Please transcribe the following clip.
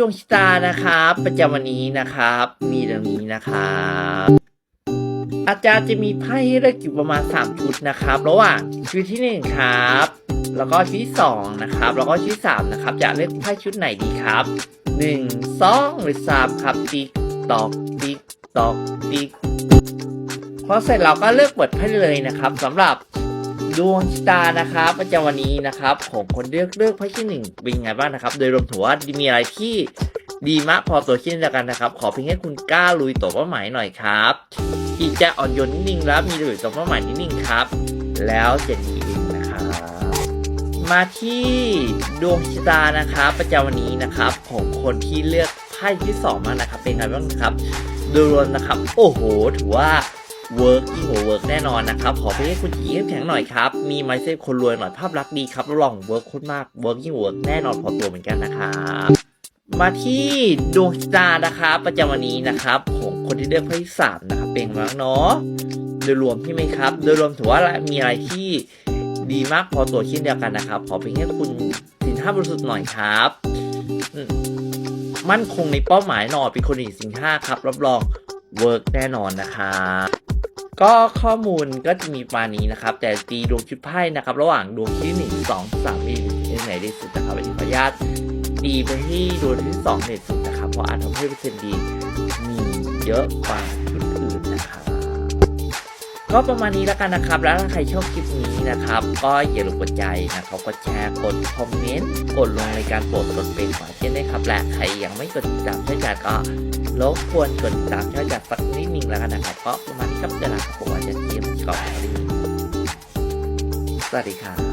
ดวงชะตานะครับ ประจำวันนี้นะครับ มีดังนี้นะครับอาจารย์จะมีไพ่ให้เลือกอยู่ประมาณ 3 ชุดนะครับระหว่างชุดที่ 1 ครับ แล้วก็ชุดที่2นะครับ แล้วก็ชุดที่3นะครับจะเลือกไพ่ชุดไหนดีครับ 1 2 หรือ 3 ครับติ๊กตอกติ๊กตอกติ๊กพอเสร็จเราก็เลือกเปิดไพ่เลยนะครับสำหรับ ดวงชะตานะครับประจำวันนี้นะครับของคนเลือกเลือกไพ่ที่หนึ่งเป็นไงบ้างนะครับ โดยรวมถือว่ามีอะไรที่ดีมากพอตัวเช่นเดียวกันนะครับ ขอเพียงแค่คุณกล้าลุยตัวเป้าหมายหน่อยครับอีกจะอ่อนโยนนิดนึงแล้วมีหรือตัวเป้าหมายนิดนึงครับ แล้วจะดีเองนะครับมาที่ดวงชะตานะครับประจำวันนี้นะครับของคนที่เลือกไพ่ที่สองมานะครับ เป็นไงบ้างครับ โดยรวมนะครับ โอ้โห ถือว่า เวิร์กยิ่งกว่าเวิร์กแน่นอนนะครับ ขอไปให้คุณจีเข้มแข็งหน่อยครับ มีไมเซ็ตคนรวยหน่อยภาพลักษณ์ดีครับรับรองเวิร์กโคตรมากเวิร์กยิ่งเวิร์กแน่นอนพอตัวเหมือนกันนะครับมาที่ดวงชะตานะครับ ประจำวันนี้นะครับของคนที่เลือกไพ่สามนะครับเป็นไงบ้างเนาะโดยรวมใช่ไหมครับ โดยรวมถือว่ามีอะไรที่ดีมากพอตัวเช่นเดียวกันนะครับ ขอเพียงแค่คุณสินห้าบริสุทธิ์หน่อยครับมมั่นคงในเป้าหมายหน่อยเป็นคนอีกสินห้าครับ รับรองเวิร์กแน่นอนนะครับ ก็ข้อมูลก็จะมีประมาณนี้นะครับ แต่ตีดวงชุดไพ่นะครับ ระหว่างดวงที่หนึ่งสองสามมีไหนดีสุดนะครับอันนี้ขออนุญาตตีไปที่ดวงที่สองเด็ดสุดนะครับ เพราะอาจทำให้เปอร์เซ็นต์ดีมีเยอะกว่า ก็ประมาณนี้แล้วกันนะครับ แล้วถ้าใครชอบคลิปนี้นะครับ ก็อย่าลืมกดใจนะครับ กดแชร์ กดคอมเมนต์ กดลงในการโปรดกดเป็นขอเช่นได้ครับและใครยังไม่กดติดตามช่วยจัดก็รบกวนกดติดตามช่วยจัดสักนิดนึงแล้วกันนะครับ ก็ประมาณนี้ครับเวลาครับผมอาจะเตรียมก่อนสวัสดีครับ